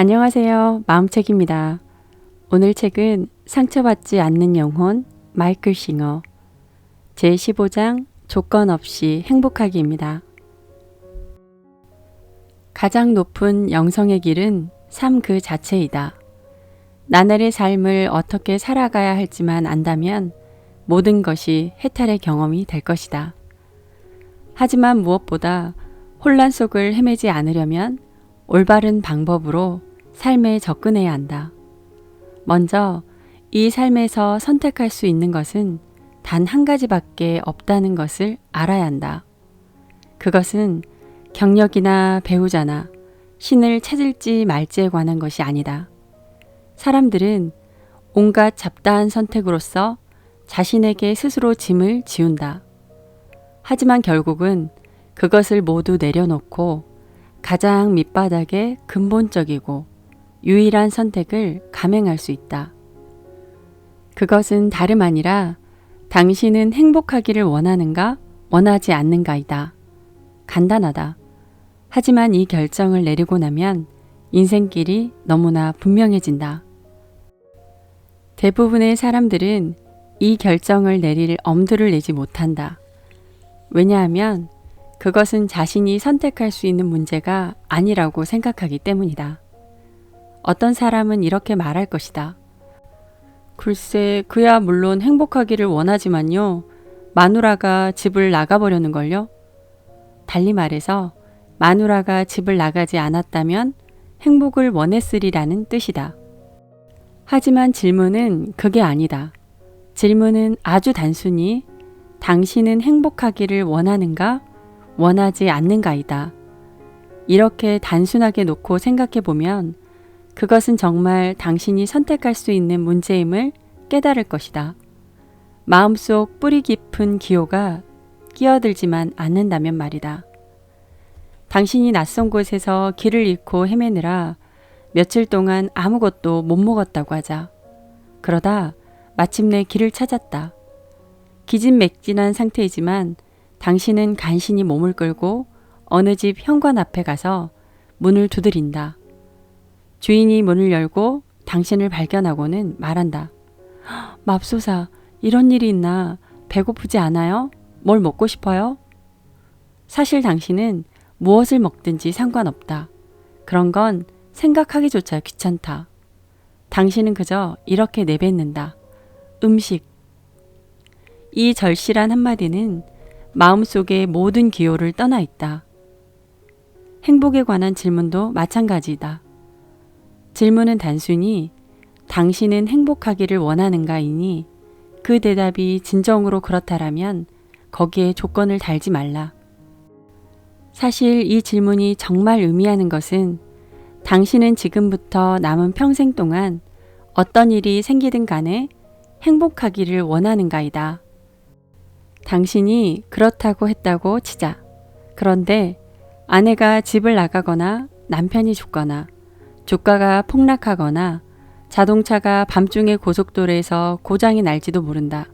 안녕하세요. 마음책입니다. 오늘 책은 상처받지 않는 영혼 마이클 싱어 제15장 조건 없이 행복하기입니다. 가장 높은 영성의 길은 삶 그 자체이다. 나날의 삶을 어떻게 살아가야 할지만 안다면 모든 것이 해탈의 경험이 될 것이다. 하지만 무엇보다 혼란 속을 헤매지 않으려면 올바른 방법으로 삶에 접근해야 한다. 먼저 이 삶에서 선택할 수 있는 것은 단 한 가지밖에 없다는 것을 알아야 한다. 그것은 경력이나 배우자나 신을 찾을지 말지에 관한 것이 아니다. 사람들은 온갖 잡다한 선택으로서 자신에게 스스로 짐을 지운다. 하지만 결국은 그것을 모두 내려놓고 가장 밑바닥의 근본적이고 유일한 선택을 감행할 수 있다. 그것은 다름 아니라 당신은 행복하기를 원하는가, 원하지 않는가이다. 간단하다. 하지만 이 결정을 내리고 나면 인생길이 너무나 분명해진다. 대부분의 사람들은 이 결정을 내릴 엄두를 내지 못한다. 왜냐하면 그것은 자신이 선택할 수 있는 문제가 아니라고 생각하기 때문이다. 어떤 사람은 이렇게 말할 것이다. 글쎄, 그야 물론 행복하기를 원하지만요. 마누라가 집을 나가버려는 걸요? 달리 말해서 마누라가 집을 나가지 않았다면 행복을 원했으리라는 뜻이다. 하지만 질문은 그게 아니다. 질문은 아주 단순히 당신은 행복하기를 원하는가? 원하지 않는가이다. 이렇게 단순하게 놓고 생각해 보면 그것은 정말 당신이 선택할 수 있는 문제임을 깨달을 것이다. 마음속 뿌리 깊은 기호가 끼어들지만 않는다면 말이다. 당신이 낯선 곳에서 길을 잃고 헤매느라 며칠 동안 아무것도 못 먹었다고 하자. 그러다 마침내 길을 찾았다. 기진맥진한 상태이지만 당신은 간신히 몸을 끌고 어느 집 현관 앞에 가서 문을 두드린다. 주인이 문을 열고 당신을 발견하고는 말한다. 맙소사, 이런 일이 있나? 배고프지 않아요? 뭘 먹고 싶어요? 사실 당신은 무엇을 먹든지 상관없다. 그런 건 생각하기조차 귀찮다. 당신은 그저 이렇게 내뱉는다. 음식. 이 절실한 한마디는 마음속의 모든 기호를 떠나 있다. 행복에 관한 질문도 마찬가지다. 질문은 단순히 당신은 행복하기를 원하는가이니 그 대답이 진정으로 그렇다라면 거기에 조건을 달지 말라. 사실 이 질문이 정말 의미하는 것은 당신은 지금부터 남은 평생 동안 어떤 일이 생기든 간에 행복하기를 원하는가이다. 당신이 그렇다고 했다고 치자. 그런데 아내가 집을 나가거나 남편이 죽거나 주가가 폭락하거나 자동차가 밤중에 고속도로에서 고장이 날지도 모른다.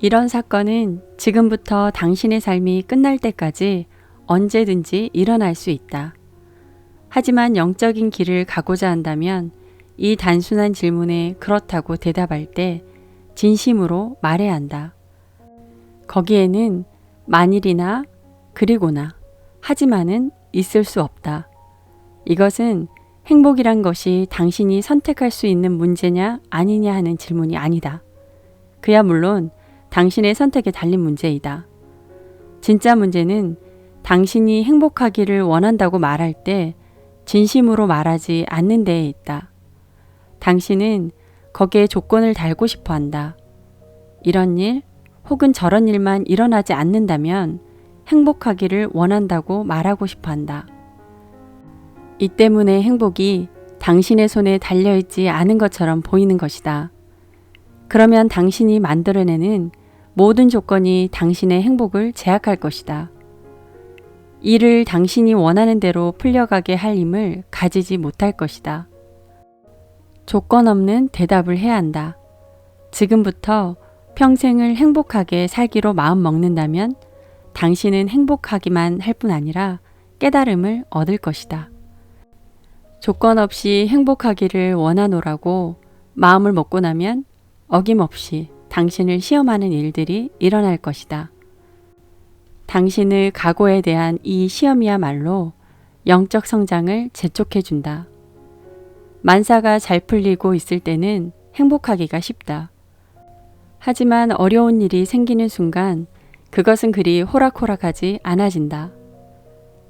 이런 사건은 지금부터 당신의 삶이 끝날 때까지 언제든지 일어날 수 있다. 하지만 영적인 길을 가고자 한다면 이 단순한 질문에 그렇다고 대답할 때 진심으로 말해야 한다. 거기에는 만일이나 그리고나 하지만은 있을 수 없다. 이것은 행복이란 것이 당신이 선택할 수 있는 문제냐 아니냐 하는 질문이 아니다. 그야 물론 당신의 선택에 달린 문제이다. 진짜 문제는 당신이 행복하기를 원한다고 말할 때 진심으로 말하지 않는 데에 있다. 당신은 거기에 조건을 달고 싶어 한다. 이런 일 혹은 저런 일만 일어나지 않는다면 행복하기를 원한다고 말하고 싶어 한다. 이 때문에 행복이 당신의 손에 달려있지 않은 것처럼 보이는 것이다. 그러면 당신이 만들어내는 모든 조건이 당신의 행복을 제약할 것이다. 이를 당신이 원하는 대로 풀려가게 할 힘을 가지지 못할 것이다. 조건 없는 대답을 해야 한다. 지금부터 평생을 행복하게 살기로 마음 먹는다면 당신은 행복하기만 할 뿐 아니라 깨달음을 얻을 것이다. 조건 없이 행복하기를 원하노라고 마음을 먹고 나면 어김없이 당신을 시험하는 일들이 일어날 것이다. 당신의 각오에 대한 이 시험이야말로 영적 성장을 재촉해 준다. 만사가 잘 풀리고 있을 때는 행복하기가 쉽다. 하지만 어려운 일이 생기는 순간 그것은 그리 호락호락하지 않아진다.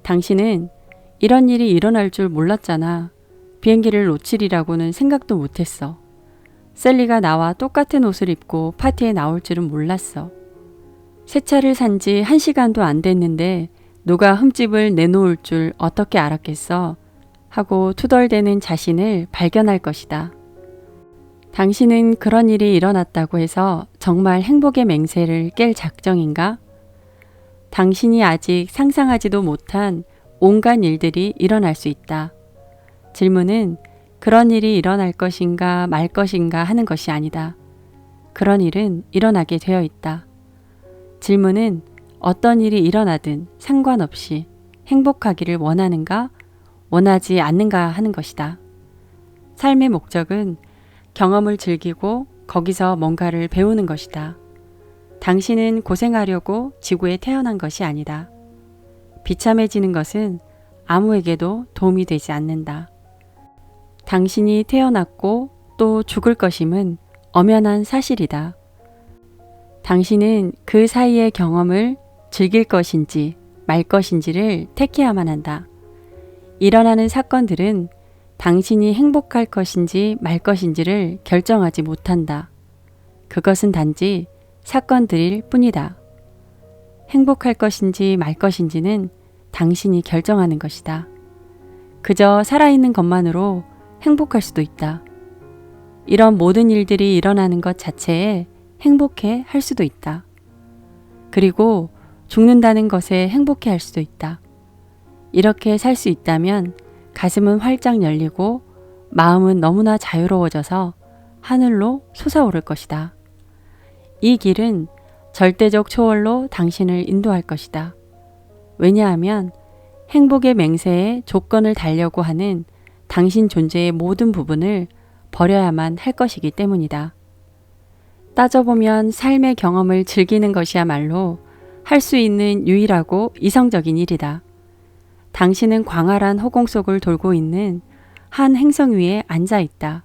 당신은 이런 일이 일어날 줄 몰랐잖아. 비행기를 놓치리라고는 생각도 못했어. 셀리가 나와 똑같은 옷을 입고 파티에 나올 줄은 몰랐어. 새 차를 산 지 한 시간도 안 됐는데 누가 흠집을 내놓을 줄 어떻게 알았겠어? 하고 투덜대는 자신을 발견할 것이다. 당신은 그런 일이 일어났다고 해서 정말 행복의 맹세를 깰 작정인가? 당신이 아직 상상하지도 못한 온갖 일들이 일어날 수 있다. 질문은 그런 일이 일어날 것인가 말 것인가 하는 것이 아니다. 그런 일은 일어나게 되어 있다. 질문은 어떤 일이 일어나든 상관없이 행복하기를 원하는가, 원하지 않는가 하는 것이다. 삶의 목적은 경험을 즐기고 거기서 뭔가를 배우는 것이다. 당신은 고생하려고 지구에 태어난 것이 아니다. 비참해지는 것은 아무에게도 도움이 되지 않는다. 당신이 태어났고 또 죽을 것임은 엄연한 사실이다. 당신은 그 사이의 경험을 즐길 것인지 말 것인지를 택해야만 한다. 일어나는 사건들은 당신이 행복할 것인지 말 것인지를 결정하지 못한다. 그것은 단지 사건들일 뿐이다. 행복할 것인지 말 것인지는 당신이 결정하는 것이다. 그저 살아있는 것만으로 행복할 수도 있다. 이런 모든 일들이 일어나는 것 자체에 행복해 할 수도 있다. 그리고 죽는다는 것에 행복해 할 수도 있다. 이렇게 살 수 있다면 가슴은 활짝 열리고 마음은 너무나 자유로워져서 하늘로 솟아오를 것이다. 이 길은 절대적 초월로 당신을 인도할 것이다. 왜냐하면 행복의 맹세에 조건을 달려고 하는 당신 존재의 모든 부분을 버려야만 할 것이기 때문이다. 따져보면 삶의 경험을 즐기는 것이야말로 할 수 있는 유일하고 이성적인 일이다. 당신은 광활한 허공 속을 돌고 있는 한 행성 위에 앉아 있다.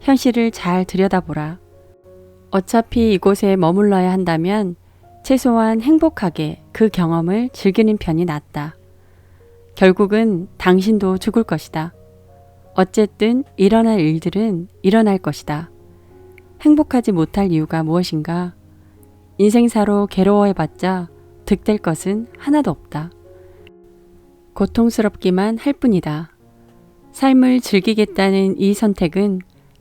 현실을 잘 들여다보라. 어차피 이곳에 머물러야 한다면 최소한 행복하게 그 경험을 즐기는 편이 낫다. 결국은 당신도 죽을 것이다. 어쨌든 일어날 일들은 일어날 것이다. 행복하지 못할 이유가 무엇인가? 인생사로 괴로워해봤자 득될 것은 하나도 없다. 고통스럽기만 할 뿐이다. 삶을 즐기겠다는 이 선택은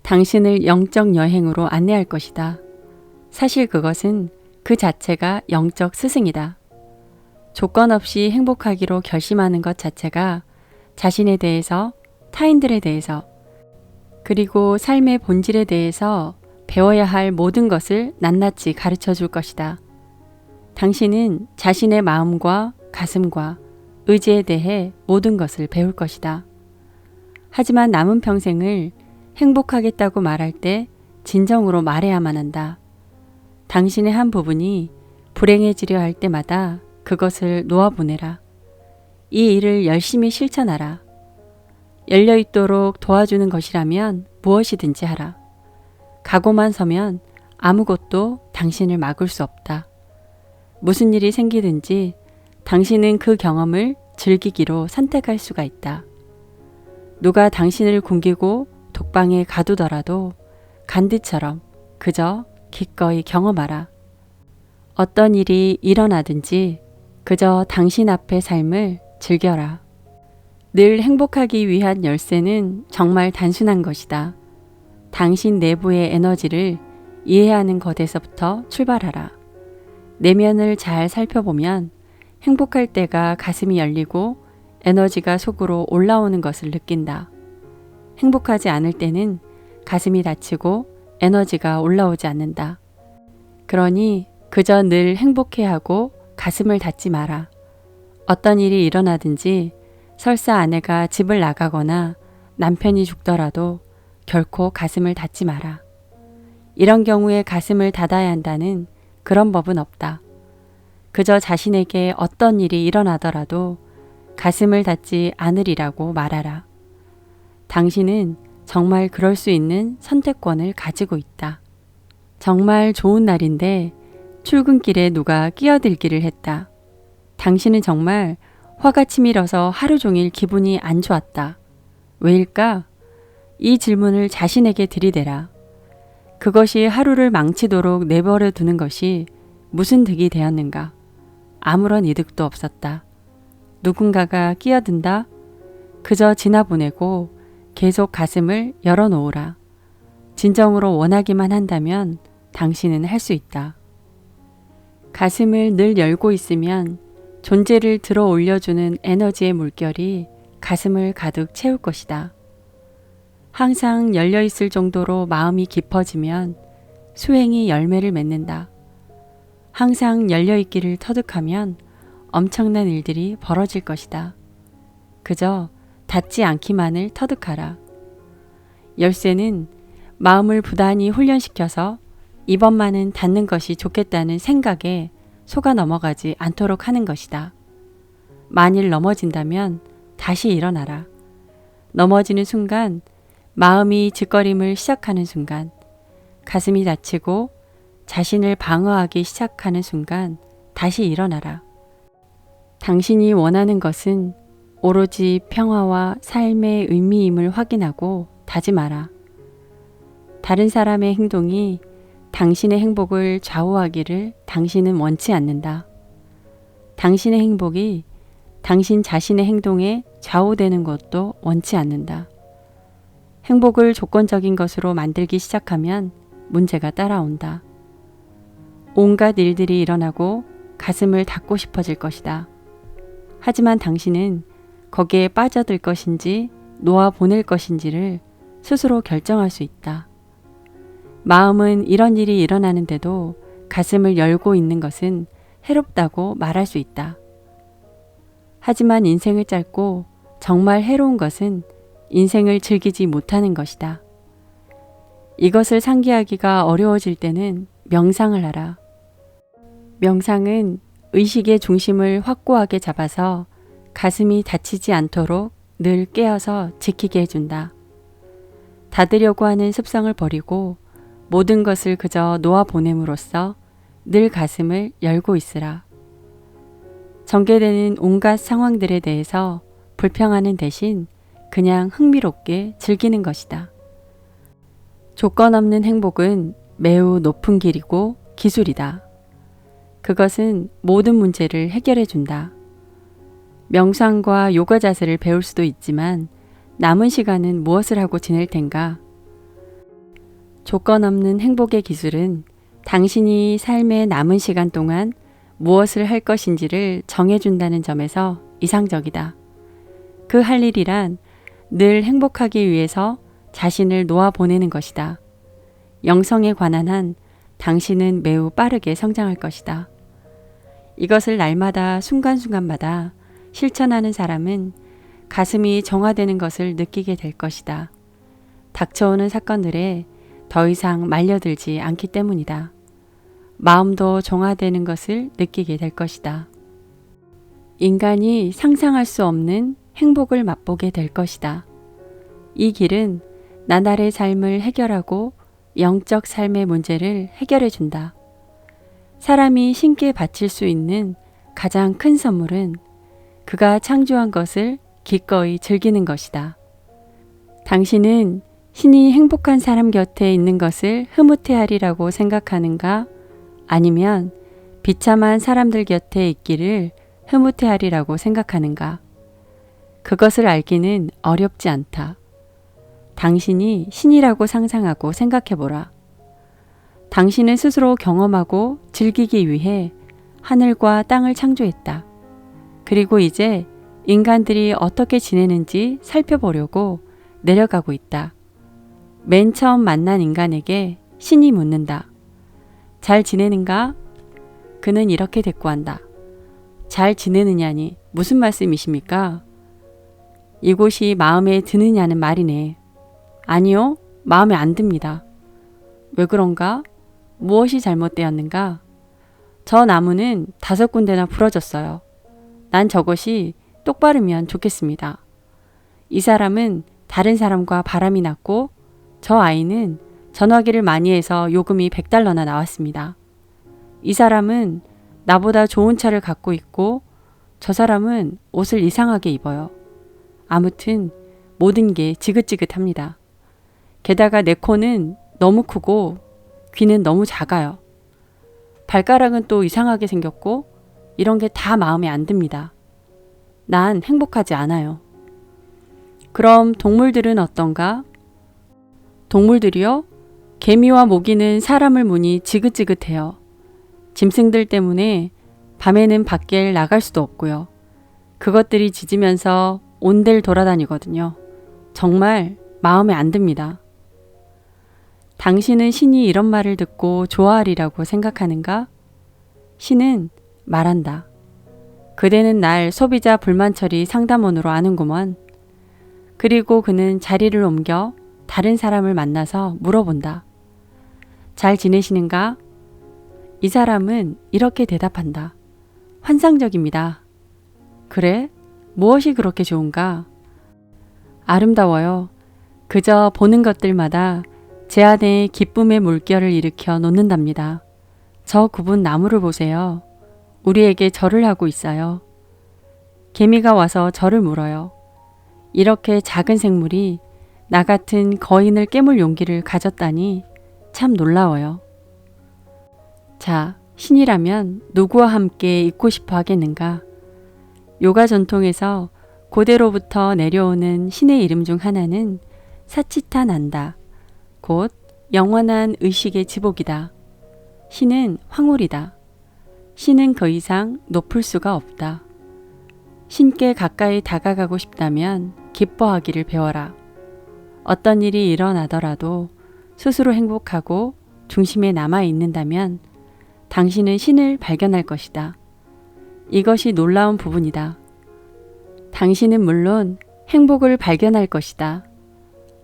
당신을 영적 여행으로 안내할 것이다. 사실 그것은 그 자체가 영적 스승이다. 조건 없이 행복하기로 결심하는 것 자체가 자신에 대해서, 타인들에 대해서, 그리고 삶의 본질에 대해서 배워야 할 모든 것을 낱낱이 가르쳐 줄 것이다. 당신은 자신의 마음과 가슴과 의지에 대해 모든 것을 배울 것이다. 하지만 남은 평생을 행복하겠다고 말할 때 진정으로 말해야만 한다. 당신의 한 부분이 불행해지려 할 때마다 그것을 놓아보내라. 이 일을 열심히 실천하라. 열려 있도록 도와주는 것이라면 무엇이든지 하라. 각오만 서면 아무것도 당신을 막을 수 없다. 무슨 일이 생기든지 당신은 그 경험을 즐기기로 선택할 수가 있다. 누가 당신을 굶기고 독방에 가두더라도 간디처럼 그저 기꺼이 경험하라. 어떤 일이 일어나든지 그저 당신 앞의 삶을 즐겨라. 늘 행복하기 위한 열쇠는 정말 단순한 것이다. 당신 내부의 에너지를 이해하는 것에서부터 출발하라. 내면을 잘 살펴보면 행복할 때가 가슴이 열리고 에너지가 속으로 올라오는 것을 느낀다. 행복하지 않을 때는 가슴이 닫히고 에너지가 올라오지 않는다. 그러니 그저 늘 행복해하고 가슴을 닫지 마라. 어떤 일이 일어나든지 설사 아내가 집을 나가거나 남편이 죽더라도 결코 가슴을 닫지 마라. 이런 경우에 가슴을 닫아야 한다는 그런 법은 없다. 그저 자신에게 어떤 일이 일어나더라도 가슴을 닫지 않으리라고 말하라. 당신은 정말 그럴 수 있는 선택권을 가지고 있다. 정말 좋은 날인데 출근길에 누가 끼어들기를 했다. 당신은 정말 화가 치밀어서 하루 종일 기분이 안 좋았다. 왜일까? 이 질문을 자신에게 들이대라. 그것이 하루를 망치도록 내버려 두는 것이 무슨 득이 되었는가? 아무런 이득도 없었다. 누군가가 끼어든다? 그저 지나보내고 계속 가슴을 열어놓으라. 진정으로 원하기만 한다면 당신은 할 수 있다. 가슴을 늘 열고 있으면 존재를 들어 올려주는 에너지의 물결이 가슴을 가득 채울 것이다. 항상 열려 있을 정도로 마음이 깊어지면 수행이 열매를 맺는다. 항상 열려 있기를 터득하면 엄청난 일들이 벌어질 것이다. 그저 닫지 않기만을 터득하라. 열쇠는 마음을 부단히 훈련시켜서 이번만은 닫는 것이 좋겠다는 생각에 속아 넘어가지 않도록 하는 것이다. 만일 넘어진다면 다시 일어나라. 넘어지는 순간 마음이 짓거림을 시작하는 순간 가슴이 다치고 자신을 방어하기 시작하는 순간 다시 일어나라. 당신이 원하는 것은 오로지 평화와 삶의 의미임을 확인하고 다짐하라. 다른 사람의 행동이 당신의 행복을 좌우하기를 당신은 원치 않는다. 당신의 행복이 당신 자신의 행동에 좌우되는 것도 원치 않는다. 행복을 조건적인 것으로 만들기 시작하면 문제가 따라온다. 온갖 일들이 일어나고 가슴을 닫고 싶어질 것이다. 하지만 당신은 거기에 빠져들 것인지 놓아 보낼 것인지를 스스로 결정할 수 있다. 마음은 이런 일이 일어나는데도 가슴을 열고 있는 것은 해롭다고 말할 수 있다. 하지만 인생을 짧고 정말 해로운 것은 인생을 즐기지 못하는 것이다. 이것을 상기하기가 어려워질 때는 명상을 하라. 명상은 의식의 중심을 확고하게 잡아서 가슴이 다치지 않도록 늘 깨어서 지키게 해준다. 닫으려고 하는 습성을 버리고 모든 것을 그저 놓아 보냄으로써 늘 가슴을 열고 있으라. 전개되는 온갖 상황들에 대해서 불평하는 대신 그냥 흥미롭게 즐기는 것이다. 조건 없는 행복은 매우 높은 길이고 기술이다. 그것은 모든 문제를 해결해 준다. 명상과 요가 자세를 배울 수도 있지만 남은 시간은 무엇을 하고 지낼 텐가? 조건 없는 행복의 기술은 당신이 삶의 남은 시간 동안 무엇을 할 것인지를 정해준다는 점에서 이상적이다. 그 할 일이란 늘 행복하기 위해서 자신을 놓아 보내는 것이다. 영성에 관한 한 당신은 매우 빠르게 성장할 것이다. 이것을 날마다 순간순간마다 실천하는 사람은 가슴이 정화되는 것을 느끼게 될 것이다. 닥쳐오는 사건들에 더 이상 말려들지 않기 때문이다. 마음도 정화되는 것을 느끼게 될 것이다. 인간이 상상할 수 없는 행복을 맛보게 될 것이다. 이 길은 나날의 삶을 해결하고 영적 삶의 문제를 해결해 준다. 사람이 신께 바칠 수 있는 가장 큰 선물은 그가 창조한 것을 기꺼이 즐기는 것이다. 당신은 신이 행복한 사람 곁에 있는 것을 흐뭇해하리라고 생각하는가? 아니면 비참한 사람들 곁에 있기를 흐뭇해하리라고 생각하는가? 그것을 알기는 어렵지 않다. 당신이 신이라고 상상하고 생각해보라. 당신은 스스로 경험하고 즐기기 위해 하늘과 땅을 창조했다. 그리고 이제 인간들이 어떻게 지내는지 살펴보려고 내려가고 있다. 맨 처음 만난 인간에게 신이 묻는다. 잘 지내는가? 그는 이렇게 대꾸한다. 잘 지내느냐니 무슨 말씀이십니까? 이곳이 마음에 드느냐는 말이네. 아니요, 마음에 안 듭니다. 왜 그런가? 무엇이 잘못되었는가? 저 나무는 다섯 군데나 부러졌어요. 난 저것이 똑바르면 좋겠습니다. 이 사람은 다른 사람과 바람이 났고 저 아이는 전화기를 많이 해서 요금이 100달러나 나왔습니다. 이 사람은 나보다 좋은 차를 갖고 있고 저 사람은 옷을 이상하게 입어요. 아무튼 모든 게 지긋지긋합니다. 게다가 내 코는 너무 크고 귀는 너무 작아요. 발가락은 또 이상하게 생겼고 이런 게 다 마음에 안 듭니다. 난 행복하지 않아요. 그럼 동물들은 어떤가? 동물들이요? 개미와 모기는 사람을 무니 지긋지긋해요. 짐승들 때문에 밤에는 밖에 나갈 수도 없고요. 그것들이 짖으면서 온델 돌아다니거든요. 정말 마음에 안 듭니다. 당신은 신이 이런 말을 듣고 좋아하리라고 생각하는가? 신은 말한다. 그대는 날 소비자 불만 처리 상담원으로 아는구먼. 그리고 그는 자리를 옮겨 다른 사람을 만나서 물어본다. 잘 지내시는가? 이 사람은 이렇게 대답한다. 환상적입니다. 그래? 무엇이 그렇게 좋은가? 아름다워요. 그저 보는 것들마다 제 안에 기쁨의 물결을 일으켜 놓는답니다. 저 굽은 나무를 보세요. 우리에게 절을 하고 있어요. 개미가 와서 저를 물어요. 이렇게 작은 생물이 나 같은 거인을 깨물 용기를 가졌다니 참 놀라워요. 자, 신이라면 누구와 함께 있고 싶어 하겠는가? 요가 전통에서 고대로부터 내려오는 신의 이름 중 하나는 사치타 난다. 곧 영원한 의식의 지복이다. 신은 황홀이다. 신은 그 이상 높을 수가 없다. 신께 가까이 다가가고 싶다면 기뻐하기를 배워라. 어떤 일이 일어나더라도 스스로 행복하고 중심에 남아 있는다면 당신은 신을 발견할 것이다. 이것이 놀라운 부분이다. 당신은 물론 행복을 발견할 것이다.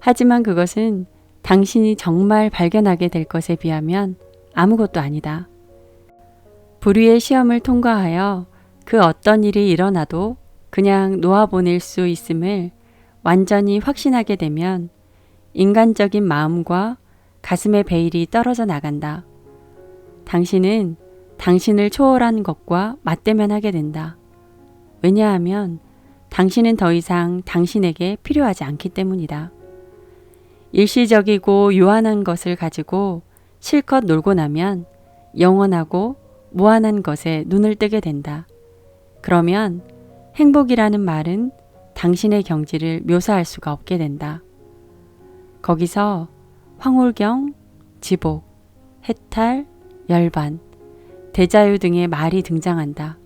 하지만 그것은 당신이 정말 발견하게 될 것에 비하면 아무것도 아니다. 불의의 시험을 통과하여 그 어떤 일이 일어나도 그냥 놓아보낼 수 있음을 완전히 확신하게 되면 인간적인 마음과 가슴의 베일이 떨어져 나간다. 당신은 당신을 초월한 것과 맞대면하게 된다. 왜냐하면 당신은 더 이상 당신에게 필요하지 않기 때문이다. 일시적이고 유한한 것을 가지고 실컷 놀고 나면 영원하고 무한한 것에 눈을 뜨게 된다. 그러면 행복이라는 말은 당신의 경지를 묘사할 수가 없게 된다. 거기서 황홀경, 지복, 해탈, 열반, 대자유 등의 말이 등장한다.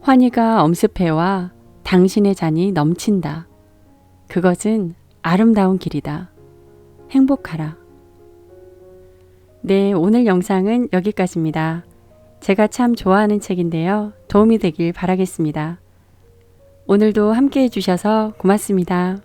환희가 엄습해와 당신의 잔이 넘친다. 그것은 아름다운 길이다. 행복하라. 네, 오늘 영상은 여기까지입니다. 제가 참 좋아하는 책인데요. 도움이 되길 바라겠습니다. 오늘도 함께 해주셔서 고맙습니다.